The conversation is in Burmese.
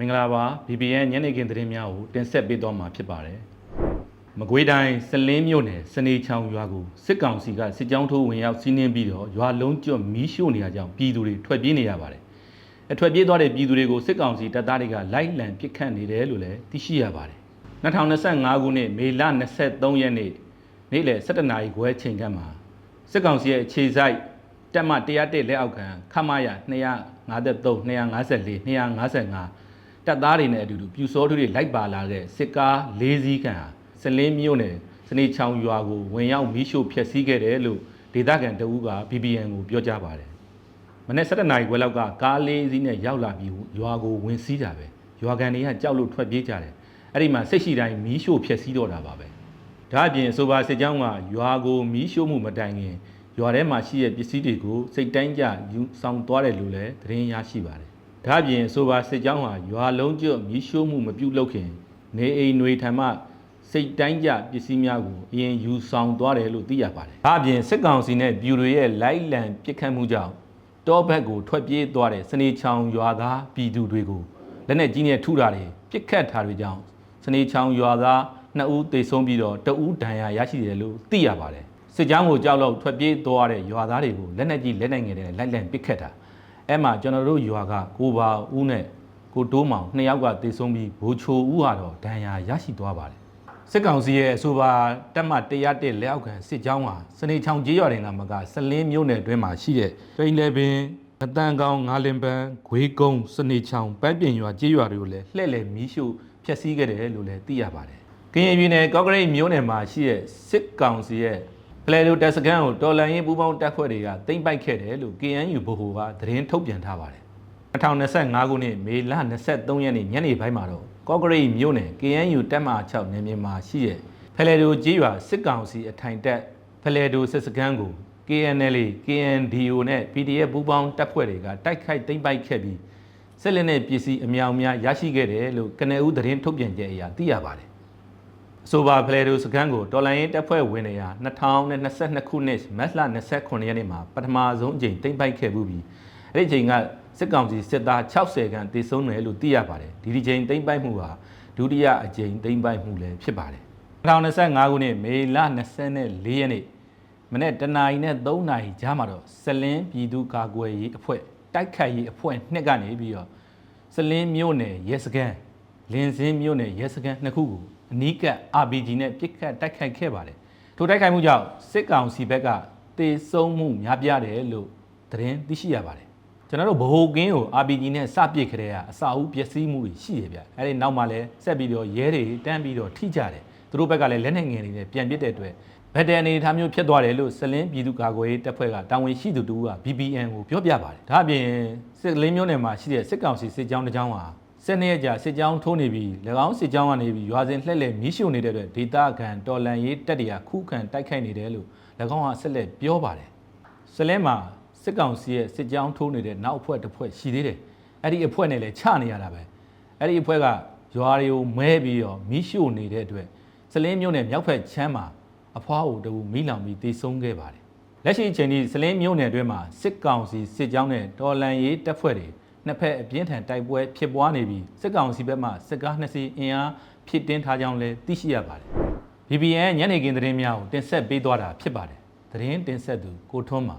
မင်္ဂလာပါ BBN ညနေခင်းသတင်းများကိုတင်ဆက်ပေးသွားမှာဖြစ်ပါတယ်မကွေးတိုင်းစလင်းမြို့နယ်စနေချောင်ရွာကိုစစ်ကောင်စီကစစ်ကြောင်းထိုးဝင်ရောက်စီးနင်းပြီးတော့ရွာလုံးကျွတ်မီးရှို့နေရကြောင်းပြည်သူတွေထွက်ပြေးနေရပါတယ်အထွက်ပြေးသွားတဲ့ပြည်သူတွေကိုစစ်ကောင်စီတပ်သားတွေကလိုက်လံပစ်ခတ်နေတယ်လို့လည်းသိရှိရပါတယ်2025ခုနှစ်မေလ23ရက်နေ့နေ့လယ်17နာရီခွဲချိန်ခန့်မှာစစ်ကောင်စီရဲ့အခြေစိုက်တက်မ101လက်အောက်ခံခမရ253 254 255 တပ်သားတွေနဲ့အတူတူပြူစောထူးတွေလိုက်ပါလာတဲ့စစ်ကား၄စီးခန့်ဟာစလင်းမြို့နယ်စနေချောင်ရွာကိုဝင်ရောက်မီးရှို့ဖျက်ဆီးခဲ့တယ်လို့ဒေသခံတအူးက BBN ကိုပြောကြားပါတယ်။မနေ့7နာရီခွဲလောက်ကကားလေးစီးနဲ့ရောက်လာပြီးရွာကိုဝင်စီးတာပဲ။ရွာကန်တွေကကြောက်လို့ထွက်ပြေးကြတယ်။အဲ့ဒီမှာစိတ်ရှိတိုင်းမီးရှို့ဖျက်ဆီးတော့တာပါပဲ။ဒါအပြင်အဆိုပါစစ်ကြောင်းကရွာကိုမီးရှို့မှုမတိုင်ခင်ရွာထဲမှာရှိတဲ့ပစ္စည်းတွေကိုစိတ်တိုင်းကြယူဆောင်သွားတယ်လို့လည်းသတင်းရရှိပါတယ်။ ဒါအပြင်အဆိုပါစစ်ကြောင်းဟာရွာလုံးကျွတ်မီးရှို့မှုမပြုလုပ်ခင် နေအိမ်တွေထံမှစိတ်တိုင်းကြပစ္စည်းများကိုအရင်ယူဆောင်သွားတယ်လို့သိရပါတယ်။ဒါအပြင်စစ်ကောင်စီနဲ့ပြူတွေရဲ့လိုက်လံပစ်ခတ်မှုကြောင့်တောဘက်ကိုထွက်ပြေးသွားတဲ့စနေချောင်ရွာသားပြည်သူတွေကိုလက်နက်ကြီးနဲ့ထုတာတွေပစ်ခတ်တာတွေကြောင့်စနေချောင်ရွာသားနှစ်ဦးသေဆုံးပြီးတော့တဦးဒဏ်ရာရရှိတယ်လို့သိရပါတယ်စစ်ကြောင်းကိုကြောက်လို့ထွက်ပြေးသွားတဲ့ရွာသားတွေကိုလက်နက်ကြီးလက်နက်ငယ်တွေနဲ့လိုက်လံပစ်ခတ်တာ အဲ့မှာကျွန်တော်တို့ရွာကကိုပါဦးနဲ့ကိုတိုးမောင်နှစ်ယောက်ကသေဆုံးပြီးဘိုးချိုဦးကတော့ဒဏ်ရာရရှိသွားပါတယ်စစ်ကောင်စီရဲ့အဆိုပါတက်မ101လက်အောက်ခံစစ်ကြောင်းဟာစနေချောင်ကျေးရွာတွေကမကစလင်းမြို့နယ်အတွင်းမှာရှိတဲ့ပိန်လေပင်အတန်ကောင်ငါလင်ပန်းဂွေးကုန်းစနေချောင်ပန်းပြင်ရွာကျေးရွာတွေကိုလည်းလှည့်လည်မီးရှို့ဖျက်ဆီးခဲ့တယ်လို့လည်းသိရပါတယ်။ကရင်ပြည်နယ်ကော့ကရိတ်မြို့နယ်မှာရှိတဲ့စစ်ကောင်စီရဲ့ဖ လဲလိုတပ်စခန်းကိုတော်လန်ရင်ပူးပေါင်းတပ်ဖွဲ့တွေကတိမ့်ပိုက်ခဲ့တယ်လို့ KNU ဗဟိုကသတင်းထုတ်ပြန်ထားပါတယ်။2025ခုနှစ်မေလ23ရက်နေ့ညနေပိုင်းမှာတော့ကော့ကရိတ်မြို့နယ် KNU တပ်မ6နယ်မြေမှာရှိတဲ့ဖလဲလိုကျေးရွာစစ်ကောင်စီအထိုင်တပ်ဖလဲလိုစစ်စခန်းကို KNL KNDO နဲ့ PDF ပူးပေါင်းတပ်ဖွဲ့တွေကတိုက်ခိုက်သိမ်းပိုက်ခဲ့ပြီးဆက်လက်နဲ့ပစ္စည်းအများအများရရှိခဲ့တယ်လို့ကနအူးသတင်းထုတ်ပြန်ချက်အရသိရပါတယ်။အ ဆိုပါဖလဲတိုစကန်ကိုတော်လိုင်းရင်တပ်ဖွဲ့ဝင်တွေဟာ2022ခုနှစ်မတ်လ29ရက်နေ့မှာပထမဆုံးအကြိမ်သိမ်းပိုက်ခဲ့မှုပြီးအဲ့ဒီအချိန်ကစစ်ကောင်စီစစ်သား60ခန့်တေဆုံးတယ်လို့သိရပါတယ်။ဒီဒီချိန်သိမ်းပိုက်မှုဟာဒုတိယအကြိမ်သိမ်းပိုက်မှုလည်းဖြစ်ပါတယ်။2025ခုနှစ်မေလ24ရက်နေ့မနေ့တနာရီနဲ့3နာရီကြားမှာတော့စလင်းပြည်သူ့ကာကွယ်ရေးအဖွဲ့တိုက်ခိုက်ရေးအဖွဲ့နှစ်ကနေပြီးတော့စလင်းမြို့နယ်ရဲစခန်းလင်းစင်းမြို့နယ်ရဲစခန်းနှစ်ခုကို အနီးကပ် RPG နဲ့ပစ်ခတ်တိုက်ခိုက်ခဲ့ပါတယ်ထိုတိုက်ခိုက်မှုကြောင့်စစ်ကောင်စီဘက်ကတေဆုံးမှုများပြားတယ်လို့သတင်းသိရှိရပါတယ်ကျွန်တော်တို့ဗဟိုကင်းကို RPG နဲ့စပစ်ခရဲကအစာအုပ်ပျက်စီးမှုတွေရှိတယ်ဗျအဲဒီနောက်မှာလည်းဆက်ပြီးတော့ရဲတွေတန်းပြီးတော့ထိကြတယ်သူတို့ဘက်ကလည်းလက်နက်ငယ်တွေနဲ့ပြန်ပစ်တဲ့အတွက်ဗက်တန်အနေအထားမျိုးဖြစ်သွားတယ်လို့စလင်းပြည်သူ့ကာကွယ်ရေးတပ်ဖွဲ့ကတာဝန်ရှိသူတူက BBN ကိုပြောပြပါတယ်။ဒါ့အပြင်စစ်လင်းမျိုးနယ်မှာရှိတဲ့စစ်ကောင်စီစစ်ကြောင်းတစ်ကြောင်းဟာ စစ်နှစ်ရက်ကြာစစ်ကြောင်းထိုးနေပြီး၎င်းစစ်ကြောင်းကနေပြီးရွာစဉ်လှည့်လည်မီးရှို့နေတဲ့အတွက်ဒေသခံတော်လန်ရေးတပ်တွေကခုခံတိုက်ခိုက်နေတယ်လို့၎င်းကဆက်လက်ပြောပါတယ်။စလင်းမှာစစ်ကောင်စီရဲ့စစ်ကြောင်းထိုးနေတဲ့နောက်အဖွဲ့တစ်ဖွဲ့ရှိသေးတယ်။အဲ့ဒီအဖွဲ့နဲ့လည်းချနေရတာပဲ။အဲ့ဒီအဖွဲ့ကရွာတွေကိုမဲပြီးတော့မီးရှို့နေတဲ့အတွက်စလင်းမျိုးနယ်မြောက်ဖက်ချမ်းမှာအဖွားကိုတူမိလောင်ပြီးတေဆုံးခဲ့ပါတယ်။လက်ရှိအချိန်ထိစလင်းမြို့နယ်အတွင်းမှာစစ်ကောင်စီစစ်ကြောင်းနဲ့တော်လန်ရေးတပ်ဖွဲ့တွေ နှစ်ဖက်အပြင်းထန်တိုက်ပွဲဖြစ်ပွားနေပြီးစစ်ကောင်စီဘက်မှစစ်ကားနှစ်စီးအင်အားဖြစ်တင်းထားကြောင်းလည်းသိရှိရပါတယ်။ BBN ညနေခင်းသတင်းများကိုတင်ဆက်ပေးသွားတာဖြစ်ပါတယ်။သတင်းတင်ဆက်သူကိုထွန်းပါ